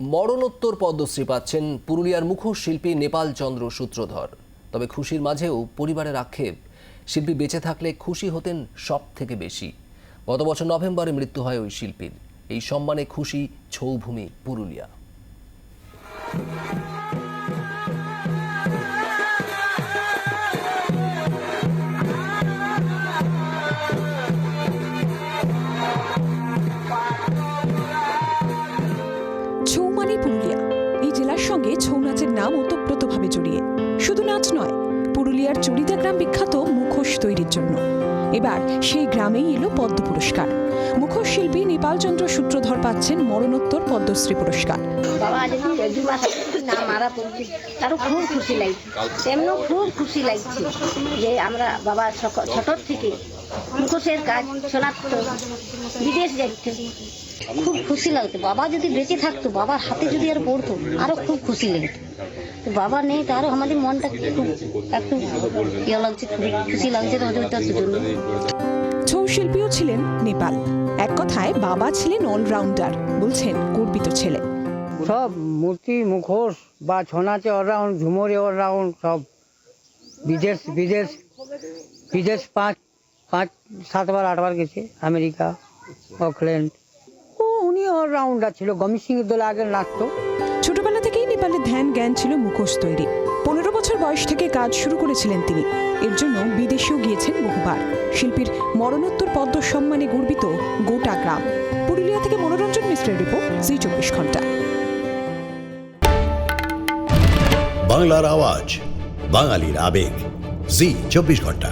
মরণোত্তর পদ্মশ্রী পাচ্ছেন পুরুলিয়ার মুখোশ শিল্পী নেপাল চন্দ্র সূত্রধর। তবে খুশির মাঝেও পরিবারের আক্ষেপ, শিল্পী বেঁচে থাকলে খুশি হতেন সব থেকে বেশি। গত বছর নভেম্বরে মৃত্যু হয় ওই শিল্পীর। এই সম্মানে খুশি ছৌভূমি পুরুলিয়া। সঙ্গে ছৌ নাচের নাম ওতপ্রোতভাবে জড়িয়ে। শুধু নাচ নয়, পুরুলিয়ার চরিদা গ্রাম বিখ্যাত মুখোশ তৈরির জন্য। এবার সেই গ্রামেই এলো পদ্ম পুরস্কার। মুখোশ শিল্পী নেপালচন্দ্র সূত্রধর পাচ্ছেন মরণোত্তর পদ্মশ্রী পুরস্কার। তারও খুব খুশি তেমনও খুব খুশি লাগছে যে আমরা বাবা ছোটোর থেকে মুখোশের কাজ শোনাতো বিদেশ যাচ্ছে খুব খুশি লাগতো। বাবা যদি বেঁচে থাকতো বাবার হাতে যদি আর পড়তো আরও খুব খুশি লাগতো। বাবা নেই তো আরও আমাদের মনটা খুব একটু ইয়ে লাগছে খুবই খুশি লাগছে জন্য। ছৌ শিল্পীও ছিলেন নেপাল। এক কথায় বাবা ছিলেন অলরাউন্ডার বলছেন গর্বিত ছেলে। সব মূর্তি মুখোশ বা ছৌ নাচে অলরাউন্ড ঝুমরে অলরাউন্ড সব বিদেশ বিদেশ বিদেশ পাঁচ পাঁচ সাতবার আটবার গেছে আমেরিকা অকল্যান্ড। অলরাউন্ডার ছিল। গমি সিংয়ের দলে আগে নাচতো। ছোটবেলা থেকেই নেপালের ধ্যান জ্ঞান ছিল মুখোশ তৈরি। পনেরো বছর বয়স থেকে কাজ শুরু করেছিলেন তিনি। এর জন্য বিদেশেও গিয়েছেন বহুবার। শিল্পীর মরণোত্তর পদ্ম সম্মানে গর্বিত গোটা গ্রাম। পুরুলিয়া থেকে মনোরঞ্জন মিশ্রের রিপোর্ট জি চব্বিশ ঘণ্টা। বাংলার আওয়াজ বাঙালির আবেগ জি চব্বিশ ঘণ্টা।